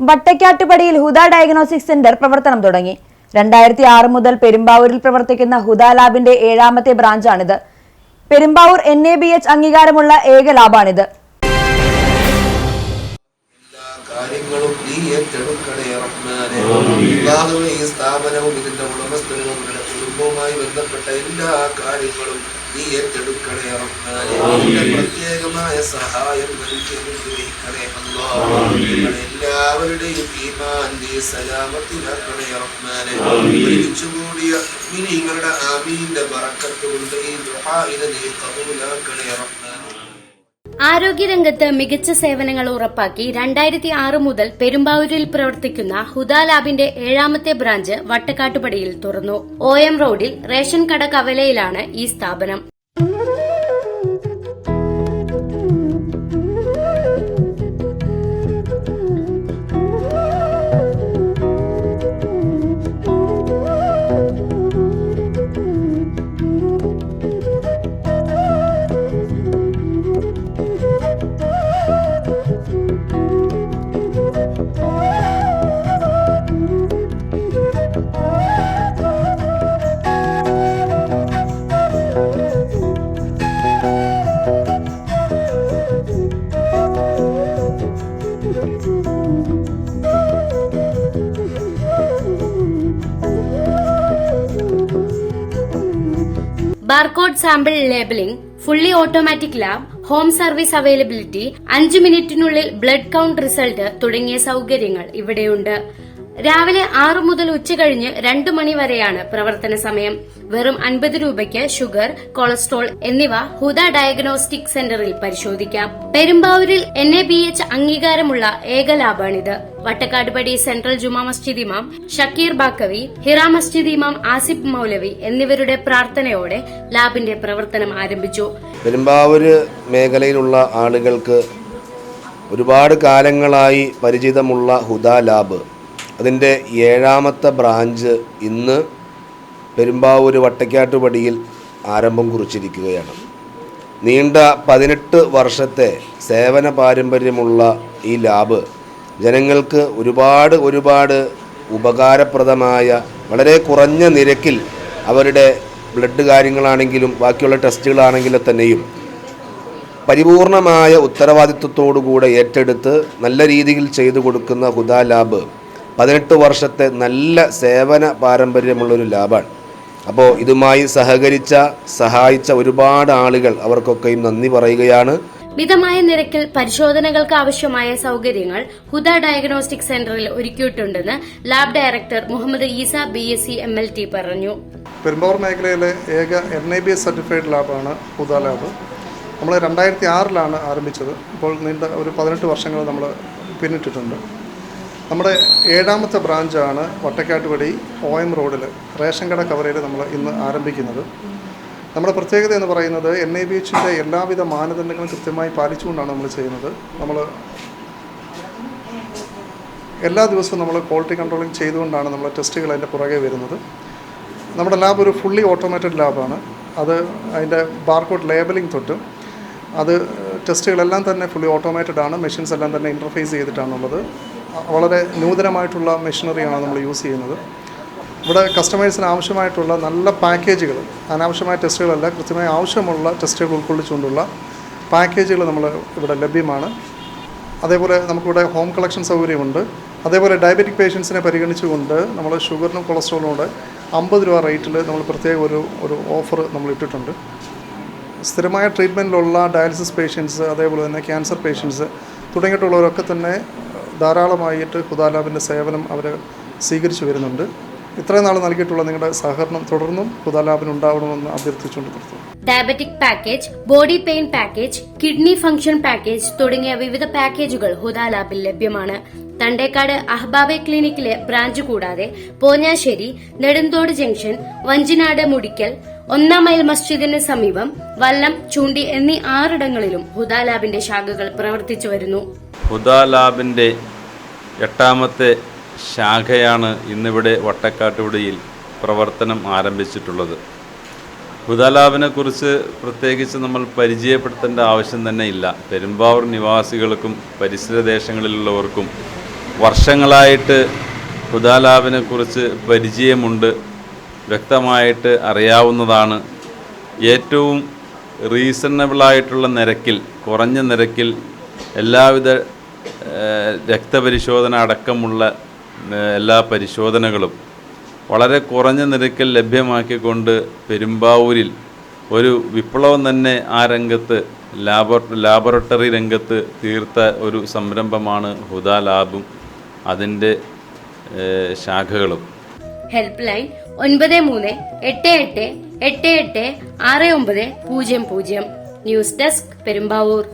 വട്ടക്കാട്ടുപടിയിൽ ഹുദ diagnostic centre പ്രവർത്തനം തുടങ്ങി. രണ്ടായിരത്തി ആറ് മുതൽ പെരുമ്പാവൂരിൽ പ്രവർത്തിക്കുന്ന ഹുദ ലാബിന്റെ ഏഴാമത്തെ ബ്രാഞ്ചാണിത്. Perumbavoor N A B H അംഗീകാരമുള്ള ഏക ലാബാണിത്. ഈ സ്ഥാപനവും ഇതിന്റെ ഉടമസ്ഥനും കുടുംബവുമായി ബന്ധപ്പെട്ട എല്ലാ കാര്യങ്ങളും നീ ഏറ്റെടുക്കണേ പ്രത്യേകമായ സഹായം നൽകി അനുഗ്രഹിക്കണേ എല്ലാവരുടെയും ഈമാൻ നീ സലാമത്തിലാക്കണേ റഹ്മാനെ ഒരുമിച്ചുകൂടിയ മിനിങ്ങളുടെ ആമീന്റെ ബറക്കത്ത് കൊണ്ട് ഈ ദുആഇനെ നീ കബൂലാക്കണേ ആരോഗ്യരംഗത്ത് മികച്ച സേവനങ്ങൾ ഉറപ്പാക്കി രണ്ടായിരത്തി ആറ് മുതൽ പെരുമ്പാവൂരിൽ പ്രവർത്തിക്കുന്ന ഹുദ ലാബിന്റെ ഏഴാമത്തെ ബ്രാഞ്ച് വട്ടക്കാട്ടുപടിയിൽ തുറന്നു. ഒ എം റോഡിൽ റേഷൻ കട കവലയിലാണ് ഈ സ്ഥാപനം. Barcode sample labelling fully automatic lab home service availability അഞ്ചു മിനിറ്റിനുള്ളിൽ ബ്ലഡ് കൗണ്ട് റിസൾട്ട് തുടങ്ങിയ സൗകര്യങ്ങൾ ഇവിടെയുണ്ട്. രാവിലെ ആറു മുതൽ ഉച്ചകഴിഞ്ഞ് രണ്ടു മണി വരെയാണ് പ്രവർത്തന സമയം. വെറും അൻപത് രൂപയ്ക്ക് ഷുഗർ കൊളസ്ട്രോൾ എന്നിവ ഹുദ ഡയഗ്നോസ്റ്റിക് സെന്ററിൽ പരിശോധിക്കാം. പെരുമ്പാവൂരിൽ എൻ എ ബി എച്ച് അംഗീകാരമുള്ള ഏക ലാബാണിത്. വട്ടക്കാടുപടി സെൻട്രൽ ജുമാ മസ്ജിദ് ഇമാം ഷക്കീർ ബാക്കവി ഹിറ മസ്ജിദ് ഇമാം ആസിഫ് മൗലവി എന്നിവരുടെ പ്രാർത്ഥനയോടെ ലാബിന്റെ പ്രവർത്തനം ആരംഭിച്ചു. പെരുമ്പാവൂര് മേഖലയിലുള്ള ആളുകൾക്ക് ഒരുപാട് കാലങ്ങളായി പരിചിതമുള്ള ഹുദ ലാബ്. അതിന്റെ ഏഴാമത്തെ ബ്രാഞ്ച് ഇന്ന് പെരുമ്പാവൂർ വട്ടക്കാട്ടുപടിയിൽ ആരംഭം കുറിച്ചിരിക്കുകയാണ്. നീണ്ട പതിനെട്ട് വർഷത്തെ സേവന പാരമ്പര്യമുള്ള ഈ ലാബ് ജനങ്ങൾക്ക് ഒരുപാട് ഒരുപാട് ഉപകാരപ്രദമായ വളരെ കുറഞ്ഞ നിരക്കിൽ അവരുടെ ബ്ലഡ് കാര്യങ്ങളാണെങ്കിലും ബാക്കിയുള്ള ടെസ്റ്റുകളാണെങ്കിലും തന്നെയും പരിപൂർണമായ ഉത്തരവാദിത്വത്തോടുകൂടെ ഏറ്റെടുത്ത് നല്ല രീതിയിൽ ചെയ്തു കൊടുക്കുന്ന ഹുദ ലാബ് പതിനെട്ട് വർഷത്തെ നല്ല സേവന പാരമ്പര്യമുള്ളൊരു ലാബാണ്. അപ്പോൾ ഇതുമായി സഹകരിച്ച സഹായിച്ച ഒരുപാട് ആളുകൾ അവർക്കൊക്കെയും നന്ദി പറയുകയാണ്. മിതമായ നിരക്കിൽ പരിശോധനകൾക്ക് ആവശ്യമായ സൗകര്യങ്ങൾ ഹുദ ഡയഗ്നോസ്റ്റിക് സെന്ററിൽ ഒരുക്കിയിട്ടുണ്ടെന്ന് lab director Muhammad Isa B S C M L T പറഞ്ഞു. പെരുമ്പാവൂർ മേഖലയിലെ ഏക N I B S certified ലാബാണ് Huda lab നമ്മൾ രണ്ടായിരത്തി ആറിലാണ് ആരംഭിച്ചത്. ഇപ്പോൾ നീണ്ട ഒരു പതിനെട്ട് വർഷങ്ങൾ നമ്മൾ പിന്നിട്ടിട്ടുണ്ട്. നമ്മുടെ ഏഴാമത്തെ ബ്രാഞ്ചാണ് വട്ടക്കാട്ടുപടി ഒ എം റോഡിൽ റേഷൻ കട കവറയിൽ നമ്മൾ ഇന്ന് ആരംഭിക്കുന്നത്. നമ്മുടെ പ്രത്യേകത എന്ന് പറയുന്നത് എൻ ഐ ബി എച്ചിന്റെ എല്ലാവിധ മാനദണ്ഡങ്ങളും കൃത്യമായി പാലിച്ചുകൊണ്ടാണ് നമ്മൾ ചെയ്യുന്നത്. നമ്മൾ എല്ലാ ദിവസവും നമ്മൾ ക്വാളിറ്റി കൺട്രോളിങ് ചെയ്തുകൊണ്ടാണ് നമ്മൾ ടെസ്റ്റുകൾ അതിന്റെ പുറകെ വരുന്നത്. നമ്മുടെ ലാബ് ഒരു ഫുള്ളി ഓട്ടോമേറ്റഡ് ലാബാണ് അത് അതിന്റെ ബാർകോഡ് ലേബലിംഗ് തൊട്ട് അത് ടെസ്റ്റുകളെല്ലാം തന്നെ ഫുള്ളി ഓട്ടോമേറ്റഡ് ആണ്. മെഷീൻസ് എല്ലാം തന്നെ ഇന്റർഫേസ് ചെയ്തിട്ടാണുള്ളത്. വളരെ നൂതനമായിട്ടുള്ള മെഷീനറിയാണ് നമ്മൾ യൂസ് ചെയ്യുന്നത്. ഇവിടെ കസ്റ്റമേഴ്സിന് ആവശ്യമായിട്ടുള്ള നല്ല പാക്കേജുകൾ അനാവശ്യമായ ടെസ്റ്റുകളല്ല കൃത്യമായി ആവശ്യമുള്ള ടെസ്റ്റുകൾ ഉൾക്കൊള്ളിച്ചുകൊണ്ടുള്ള പാക്കേജുകൾ നമ്മൾ ഇവിടെ ലഭ്യമാണ്. അതേപോലെ നമുക്കിവിടെ ഹോം കളക്ഷൻ സൗകര്യമുണ്ട്. അതേപോലെ ഡയബറ്റിക് പേഷ്യൻസിനെ പരിഗണിച്ചുകൊണ്ട് നമ്മൾ ഷുഗറിനും കൊളസ്ട്രോളിനും കൂടെ അമ്പത് രൂപ റേറ്റിൽ നമ്മൾ പ്രത്യേക ഒരു ഒരു ഓഫർ നമ്മൾ ഇട്ടിട്ടുണ്ട്. സ്ഥിരമായ ട്രീറ്റ്മെന്റിലുള്ള ഡയാലിസിസ് പേഷ്യൻസ് അതേപോലെ തന്നെ ക്യാൻസർ പേഷ്യൻസ് തുടങ്ങിയിട്ടുള്ളവരൊക്കെ തന്നെ ധാരാളമായിട്ട് ഹുദാലാബിന്റെ സേവനം അവർ സ്വീകരിച്ചു വരുന്നുണ്ട്. ഇത്രയും നാൾ നൽകിയിട്ടുള്ള നിങ്ങളുടെ സഹകരണം തുടർന്നും ഹുദാലാബിന് ഉണ്ടാവണമെന്ന് അഭ്യർത്ഥിച്ചുകൊണ്ട് നിർത്തുന്നു. Diabetic package body pain package kidney function package തുടങ്ങിയ വിവിധ പാക്കേജുകൾ ഹുദാലാബിൽ ലഭ്യമാണ്. തണ്ടേക്കാട് അഹ്ബാബെ ക്ലിനിക്കിലെ ബ്രാഞ്ച് കൂടാതെ പോഞ്ഞാശ്ശേരി നെടുന്തോട് ജംഗ്ഷൻ വഞ്ചിനാട് മുടിക്കൽ ഒന്നാം മൈൽ മസ്ജിദിന് സമീപം വല്ലം ചൂണ്ടി എന്നീ ആറിടങ്ങളിലും ഹുദാ ലാബിന്റെ ശാഖകൾ പ്രവർത്തിച്ചു വരുന്നു. ഹുദാ ലാബിന്റെ എട്ടാമത്തെ ശാഖയാണ് ഇന്നിവിടെ വട്ടക്കാട്ടുപടിയിൽ പ്രവർത്തനം ആരംഭിച്ചിട്ടുള്ളത്. ഹുദാലാബിനെ കുറിച്ച് പ്രത്യേകിച്ച് നമ്മൾ പരിചയപ്പെടുത്തേണ്ട ആവശ്യം തന്നെ ഇല്ല. പെരുമ്പാവൂർ നിവാസികൾക്കും പരിസര ദേശങ്ങളിലുള്ളവർക്കും വർഷങ്ങളായിട്ട് ഹുദാലാബിനെ കുറിച്ച് പരിചയമുണ്ട്. വ്യക്തമായിട്ട് അറിയാവുന്നതാണ്. ഏറ്റവും റീസണബിളായിട്ടുള്ള നിരക്കിൽ കുറഞ്ഞ നിരക്കിൽ എല്ലാവിധ രക്തപരിശോധന അടക്കമുള്ള എല്ലാ പരിശോധനകളും വളരെ കുറഞ്ഞ നിരക്കിൽ ലഭ്യമാക്കിക്കൊണ്ട് പെരുമ്പാവൂരിൽ ഒരു വിപ്ലവം തന്നെ ആ രംഗത്ത് ലാബോ ലാബറട്ടറി രംഗത്ത് തീർത്ത ഒരു സംരംഭമാണ് ഹുദ ലാബും അതിന്റെ ശാഖകളും. ഹെൽപ്പ് ലൈൻ ഒൻപത് മൂന്ന് എട്ട് എട്ട് എട്ട് എട്ട് ആറ് ഒമ്പത് പൂജ്യം പൂജ്യം. News desk Perumbavoor.